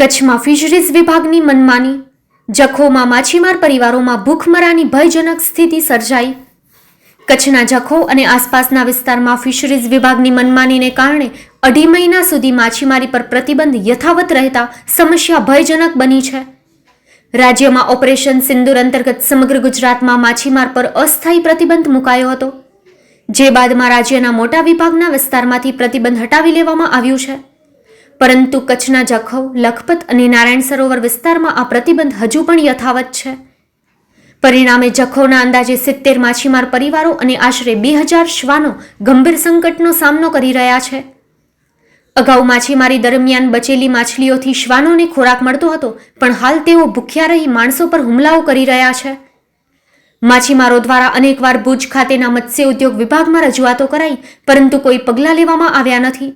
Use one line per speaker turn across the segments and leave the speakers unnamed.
કચ્છમાં ફિશરીઝ વિભાગની મનમાની. જખોમાં માછીમાર પરિવારોમાં ભૂખમરાની ભયજનક સ્થિતિ સર્જાઈ. કચ્છના જખો અને આસપાસના વિસ્તારમાં ફિશરીઝ વિભાગની મનમાનીને કારણે અઢી મહિના સુધી માછીમારી પર પ્રતિબંધ યથાવત રહેતા સમસ્યા ભયજનક બની છે. રાજ્યમાં ઓપરેશન સિંદુર અંતર્ગત સમગ્ર ગુજરાતમાં માછીમાર પર અસ્થાયી પ્રતિબંધ મુકાયો હતો. જે બાદમાં રાજ્યના મોટા વિભાગના વિસ્તારમાંથી પ્રતિબંધ હટાવી લેવામાં આવ્યું છે. પરંતુ કચ્છના જખૌ, લખપત અને નારાયણ સરોવર વિસ્તારમાં આ પ્રતિબંધ હજુ પણ યથાવત છે. પરિણામે જખૌના અંદાજે સિત્તેર માછીમાર પરિવારો અને આશરે બે હજાર શ્વાનો ગંભીર સંકટનો સામનો કરી રહ્યા છે. અગાઉ માછીમારી દરમિયાન બચેલી માછલીઓથી શ્વાનોને ખોરાક મળતો હતો, પણ હાલ તેઓ ભૂખ્યા રહી માણસો પર હુમલાઓ કરી રહ્યા છે. માછીમારો દ્વારા અનેકવાર ભુજ ખાતેના મત્સ્ય ઉદ્યોગ વિભાગમાં રજૂઆતો કરાઈ, પરંતુ કોઈ પગલાં લેવામાં આવ્યા નથી.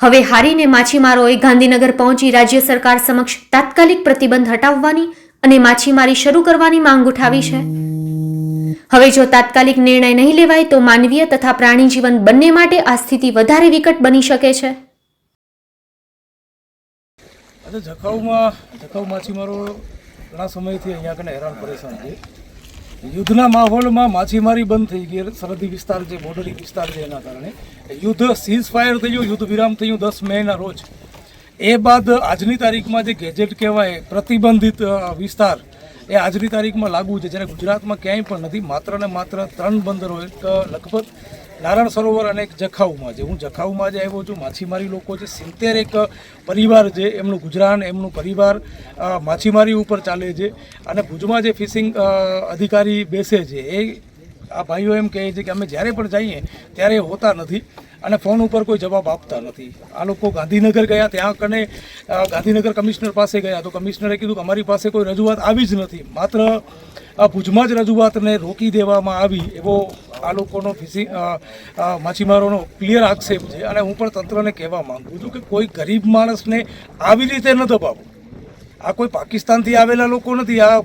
હવે હારીને માછીમારોએ ગાંધીનગર પહોંચી રાજ્ય સરકાર સમક્ષ તાત્કાલિક પ્રતિબંધ હટાવવાની અને માછીમારી શરૂ કરવાની માંગ ઉઠાવી છે. હવે જો તાત્કાલિક નિર્ણય નહીં લેવાય તો માનવીય તથા પ્રાણી જીવન બંને માટે આ સ્થિતિ વધારે વિકટ બની શકે છે.
જખાઉમાં જખાઉ માછીમારો ઘણા સમયથી અહીંયા આગળ હેરાન પરેશાન છે. યુદ્ધના માહોલમાં માછીમારી બંધ થઈ ગઈ. સરહદી વિસ્તાર જે બોર્ડરી વિસ્તાર છે એના કારણે. યુદ્ધ સીઝ ફાયર થયું યુદ્ધ વિરામ થયું દસ મેના રોજ. એ બાદ આજની તારીખમાં જે ગેજેટ કહેવાય, પ્રતિબંધિત વિસ્તાર, એ આજની તારીખમાં લાગુ છે. જ્યારે ગુજરાતમાં ક્યાંય પણ નથી, માત્ર ને માત્ર ત્રણ બંદરો, એક લખપત નારાયણ સરોવર અને એક જખાઉમાં છે. હું જખાઉમાં જે આવ્યો છું. માછીમારી લોકો છે. સિત્તેર એક પરિવાર છે. એમનું ગુજરાન, એમનું પરિવાર માછીમારી ઉપર ચાલે છે. અને ભુજમાં જે ફિશિંગ અધિકારી બેસે છે, એ આ ભાઈઓ એમ કહે છે કે અમે જ્યારે પણ જઈએ, ત્યારે હોતા નથી. અને ફોન ઉપર કોઈ જવાબ આપતા નથી. આ લોકો ગાંધીનગર ગયા ત્યાં કને ગાંધીનગર કમિશનર પાસે ગયા. તો કમિશનરે કીધું કે અમારી પાસે કોઈ રજૂઆત આવી જ નથી. માત્ર આ ભુજમાં જ રજૂઆતને રોકી દેવામાં આવી એવો આ લોકોનો અ, માછીમારોનો ક્લિયર આક્ષેપ છે. અને હું પણ તંત્રને કહેવા માગું છું કે કોઈ ગરીબ માણસને આવી રીતે ન દબાવો. આ કોઈ પાકિસ્તાનથી આવેલા લોકો નથી. આ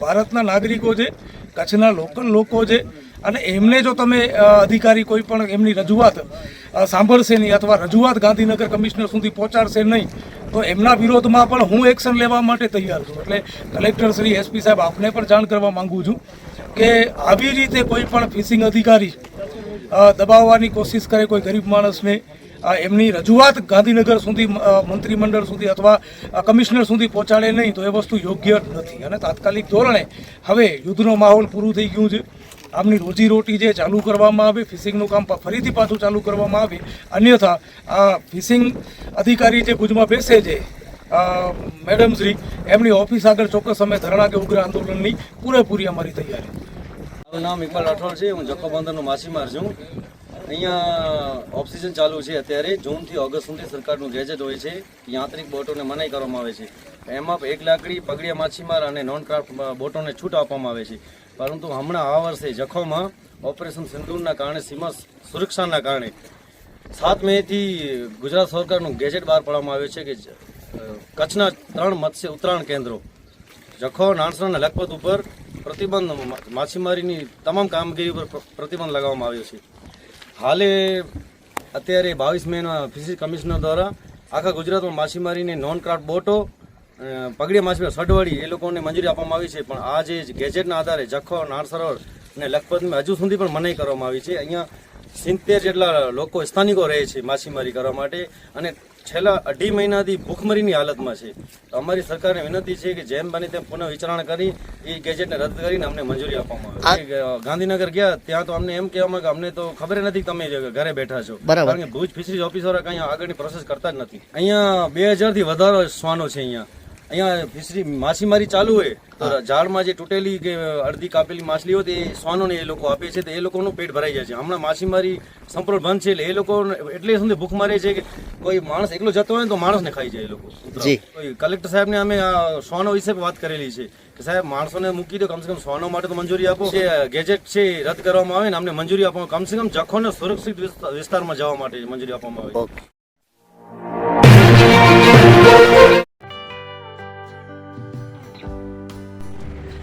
ભારતના નાગરિકો છે કચ્છના લોકલ લોકો છે. અને એમને જો તમે અધિકારી કોઈ પણ એમની રજૂઆત સાંભળશે નહીં અથવા રજૂઆત ગાંધીનગર કમિશનર સુધી પહોંચાડશે નહીં, તો એમના વિરોધમાં પણ હું એક્શન લેવા માટે તૈયાર છું. એટલે કલેક્ટર શ્રી એસપી સાહેબ, આપને પણ જાણ કરવા માંગુ છું કે આવી રીતે કોઈ પણ ફિશિંગ અધિકારી દબાવવાની કોશિશ કરે કોઈ ગરીબ માણસને એમની રજૂઆત ગાંધીનગર સુધી મંત્રીમંડળ સુધી અથવા કમિશનર સુધી પહોંચાડે નહીં, તો એ વસ્તુ યોગ્ય નથી. અને તાત્કાલિક ધોરણે હવે યુદ્ધનો માહોલ પૂરું થઈ ગયું છે. આમની રોજીરોટી જે ચાલુ કરવામાં આવે, ફિશિંગનું કામ ફરીથી પાછું ચાલુ કરવામાં આવે, અન્યથા આ ફિશિંગ અધિકારી જે ભુજમાં બેસે છે મેડમ શ્રી, એમની ઓફિસ આગળ ચોક્કસ સમય ધરણા કે ઉગ્ર આંદોલનની પૂરેપૂરી અમારી તૈયારી.
મારું નામ ઇકબાલ રાઠોડ છે, હું જખો બંદરનો માછીમાર છું. અહીંયા ઓક્સિજન ચાલુ છે અત્યારે, જૂનથી ઓગસ્ટ સુધી સરકારનું ગેજેટ હોય છે, યાંત્રિક બોટોને મનાઈ કરવામાં આવે છે. એમાં એક લાકડી, પગડિયા માછીમાર અને નોન ક્રાફ્ટ બોટોને છૂટ આપવામાં આવે છે. પરંતુ હમણાં આ વર્ષે જખોમાં ઓપરેશન સિંદૂરના કારણે સીમા સુરક્ષાના કારણે સાત મેથી ગુજરાત સરકારનું ગેજેટ બહાર પાડવામાં આવ્યું છે કે કચ્છના ત્રણ મત્સ્ય ઉત્તરાયણ કેન્દ્રો, જખો નાણસર અને લખપત ઉપર પ્રતિબંધ માછીમારીની તમામ કામગીરી ઉપર પ્રતિબંધ લગાવવામાં આવ્યો છે. હાલે અત્યારે બાવીસ મેના ફિશરી કમિશનર દ્વારા આખા ગુજરાતમાં માછીમારીની નોન ક્રાફ્ટ બોટો અ, પગડિયા માછીમાર સડવાડી એ લોકોને મંજૂરી આપવામાં આવી છે પણ આ જે ગેજેટના આધારે જખો નાણસરોવર અને લખપતમાં હજુ સુધી પણ મનાઈ કરવામાં આવી છે. અહીંયા સિત્તેર જેટલા લોકો સ્થાનિકો રહે છે માછીમારી કરવા માટે અને છેલ્લા અઢી મહિનાથી ભૂખમરીની હાલતમાં છે. તો અમારી સરકારને વિનંતી છે કે જેમ બને તેમ પુનઃ વિચારણા કરી એ ગેજેટને રદ કરીને અમને મંજૂરી આપવામાં આવે. ગાંધીનગર ગયા ત્યાં તો અમને એમ કહેવામાં કે અમને તો ખબર નથી તમે ઘરે બેઠા છો. કારણ કે ભુજ ફિશરીઝ ઓફિસરો કંઈ આગળની પ્રોસેસ કરતા જ નથી. અહીંયા બે હજારથી વધારે શ્વાનો છે અહીંયા. અહીંયા ફિશરી માછીમારી ચાલુ હોય તો ઝાડમાં જે તૂટેલી કે અડધી કાપેલી માછલી હોય તે એ શ્વાનોને એ લોકો આપે છે તો એ લોકોનું પેટ ભરાઈ જાય છે. હમણાં માછીમારી સંપૂર્ણ બંધ છે એટલે એ લોકો એટલે સુધી ભૂખ મારે છે કે કોઈ માણસ એકલો જતો હોય ને તો માણસને ખાઈ જાય એ લોકો. કોઈ કલેક્ટર સાહેબને અમે શ્વાનો વિશે વાત કરેલી છે કે સાહેબ માણસોને મૂકી દો કમસે કમ શ્વાનો માટે તો મંજૂરી આપો. જે ગેજેટ છે એ રદ કરવામાં આવે ને અમને મંજૂરી આપવામાં કમસે કમ જખોને સુરક્ષિત વિસ્તારમાં જવા માટે મંજૂરી આપવામાં આવે.